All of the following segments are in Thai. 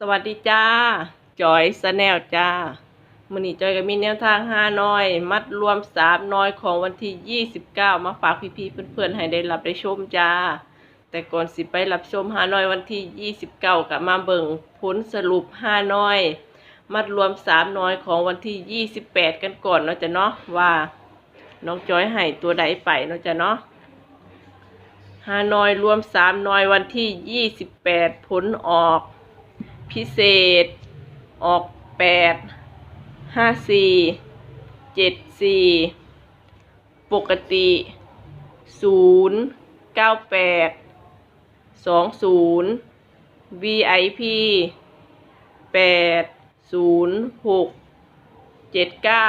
สวัสดีจ้าจอยสแนลจ้ามือนี้จอยก็มีแนวทางห้าน้อย มัดรวมสามน้อยของวันที่ยี่สิบเก้ามาฝากพี่ๆเพื่อนๆให้ได้รับได้ชมจ้า แต่ก่อนสิไปรับชมห้าน้อยวันที่ยี่สิบเก้ากับมาเบิ่งผลสรุปห้าน้อย มัดรวมสามน้อยของวันที่ยี่สิบแปดกันก่อนเนาะจ้ะเนาะว่า น้องจอยให้ตัวใดไปเนาะจ้ะเนาะฮานอยรวมสามนอยวันที่ยี่สิบแปดผลออก พิเศษ ออกแปดห้าสี่เจ็ดสี่ปกติศูนย์เก้าแปดสองศูนย์ VIP แปดศูนย์หกเจ็ดเก้า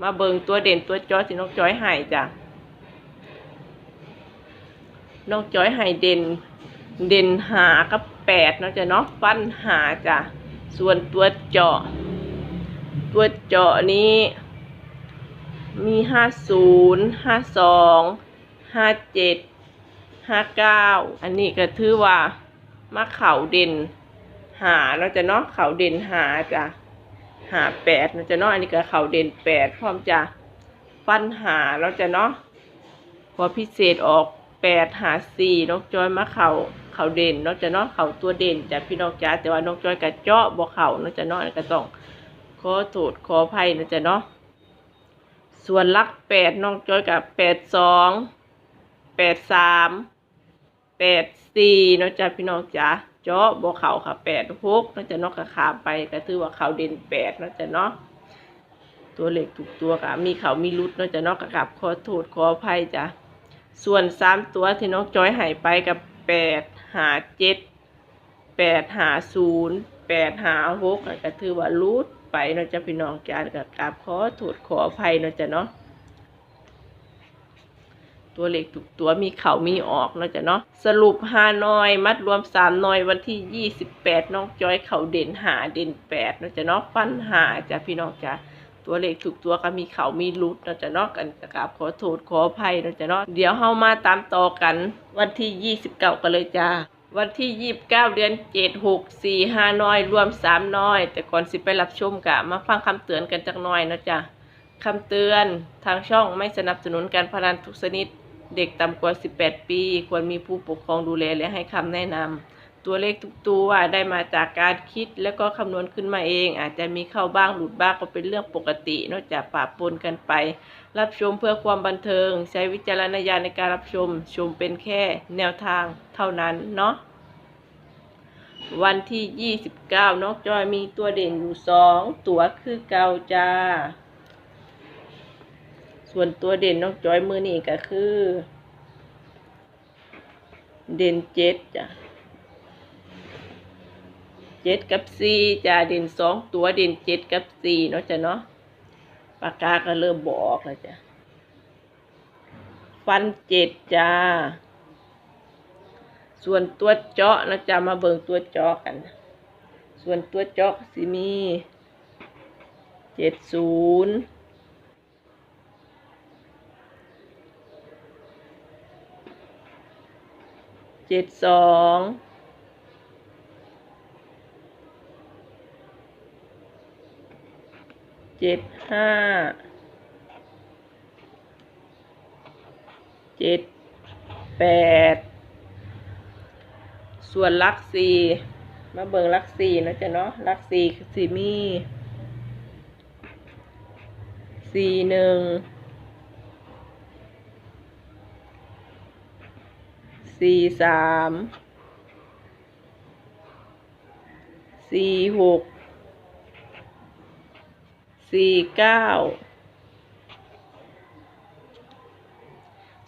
มาเบิงตัวเด่นตัวจอยสินอกจอยหายจ้ะน้องจอยให้เด่น เด่นหากับแปดเนาะจ้ะเนาะฟันหาจ้ะส่วนตัวเจาะ ตัวเจาะนี้มีห้าศูนย์ห้าสองห้าเจ็ดห้าเก้าอันนี้ก็ถือว่ามาเข่าเด่นหาเนาะจ้ะเนาะเข่าเด่นหาจ้ะหาแปดเนาะจ้ะเนาะอันนี้ก็เข่าเด่นแปดพร้อมจะฟันหาเนาะจ้ะเนาะพอพิเศษออก แปดหาสี่นกจอยมาเข่าเข่าเด่นนอกจากนาะเข่าตัวเด่นจากพี่น้องจ้าแต่ว่านกจอยกับเจาะบ่เข่านอกจากนาะก็ต้องขอโทษขออภัยนอกจากเนาะส่วนลักแปดน้องจอยกับแปดสองแปดสามแปดสี่นอกจากพี่น้องจ้าเจาะบ่เข่าค่ะแปดหกนอกจากนาะก็ขาไปก็ถือว่าเข่าเด่นแปดนอกจากเนาะตัวเหล็กถูกตัวกะมีเขามีรุดนาะจะเนอกกับขอโทษขออภัยจ้ะ ส่วนสามตัวที่น้องจอยหายไปกับแปดหาเจ็ดแปดหาศูนย์แปดหาหกก็ถือว่ารุดไปเนาะจะพี่น้องจานกับกราบขอโทษขออภัยเนาะจะเนาะตัวเล็กถูกตัวมีเข่ามีออกเนาะจ้ะเนาะสรุปหาน้อย มัดรวมสามน้อยวันที่ยี่สิบแปดน้องจอยเข่าเด่นหาเด่นแปดเนาะจ้ะเนาะฟันหาจ้ะพี่น้องจ้ะ ตัวเลขถูกตัวก็มีเขามีรุดเนาจะเนาะกันกราบขอโทษขออภัยเนาจะเนาะเดี๋ยวเฮามาตามต่อกัน วันที่ยี่สิบเก้ากันเลยจ้าวันที่ยี่สิบเก้าเดือนเจ็ดหกสี่ห้าน้อย รวมสามน้อย แต่ก่อนสิไปรับชมกะมาฟังคำเตือนกันจักหน่อยนะจ้ะคำเตือนทางช่องไม่สนับสนุนการพนันทุกชนิด เด็กต่ำกว่า 18 ปี ควรมีผู้ปกครองดูแลและให้คำแนะนำ ตัวเลขทุกตัวได้มาจากการคิดแล้วก็คำนวณขึ้นมาเอง อาจจะมีเข้าบ้างหลุดบ้างก็เป็นเรื่องปกตินอกจากปะปนกันไป รับชมเพื่อความบันเทิง ใช้วิจารณญาณในการรับชม ชมเป็นแค่แนวทางเท่านั้นเนาะวันที่ 29นอกจอยมีตัวเด่นอยู่สองตัวคือเกาจ้า ส่วนตัวเด่นน้องจอยมือนี่ก็คือ เด่นเจ็ดจ้ะ เจ็ดกับสี่จ้ะเด่นสองตัวเด่นเจ็ดกับสี่เนาะจ้ะเนาะปากกาก็เริ่มบอกแล้วจ้ะฟันเจ็ดจ้า ส่วนตัวเจาะนะจ๊ะมาเบิ่งตัวเจาะกัน ส่วนตัวเจาะสิมีเจ็ดศูนย์เจ็ดสอง เจ็ดห้าเจ็ดแปดส่วนลักสี่มาเบิงลักสี่นะจ๊ะเนาะลักสี่สี่มีสี่หนึ่งสี่สามสี่หก สี่เก้า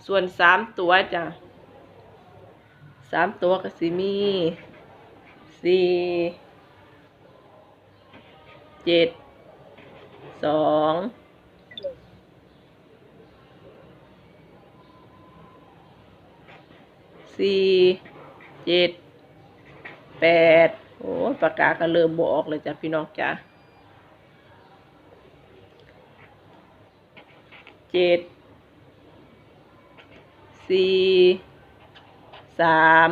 ส่วนสามตัวจ้ะสามตัวก็สิมีสี่เจ็ดสองสี่เจ็ดแปดโอ้ปากกาก็เริ่มบอกเลยจ้ะพี่น้องจ้ะ เจ็ดสี่สาม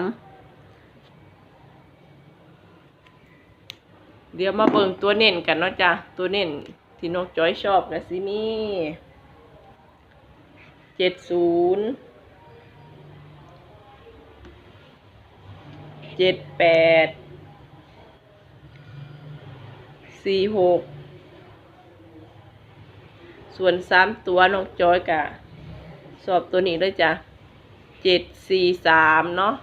เดี๋ยวมาเบิ่งตัวเน้นกันเนาะจ้ะตัวเน้นที่น้องจอยชอบนะสิมี่เจ็ดศูนย์เจ็ดแปดสี่หก ส่วนสามตัวน้องจอยกะสอบตัวนี้ด้วยจ้ะเจ็ดสี่สามเนาะ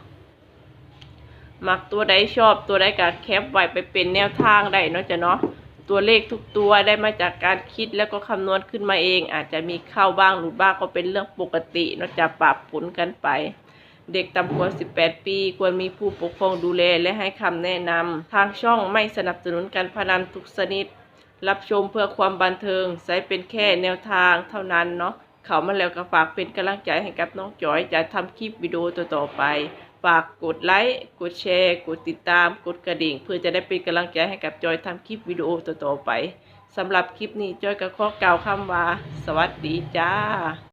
มักตัวใดชอบตัวใดก็แคปไว้ไปเป็นแนวทางได้เนาะจ้ะเนาะตัวเลขทุกตัวได้มาจากการคิดแล้วก็คำนวณขึ้นมาเอง อาจจะมีเข้าบ้างหลุดบ้างก็เป็นเรื่องปกติเนาะจะปรับผลกันไป เด็กต่ำกว่า 18 ปี ควรมีผู้ปกครองดูแลและให้คำแนะนำทางช่องไม่สนับสนุนการพนันทุกชนิด รับชมเพื่อความบันเทิงใช้เป็นแค่แนวทางเท่านั้นเนาะเขามาแล้วก็ฝากเป็นกำลังใจให้กับน้องจอยจะทำคลิปวิดีโอต่อๆไป ฝากกดไลค์ กดแชร์ กดติดตาม กดกระดิ่ง เพื่อจะได้เป็นกำลังใจให้กับจอยทำคลิปวิดีโอต่อๆไปสำหรับคลิปนี้จอยก็ขอกล่าวคำว่า สวัสดีจ้า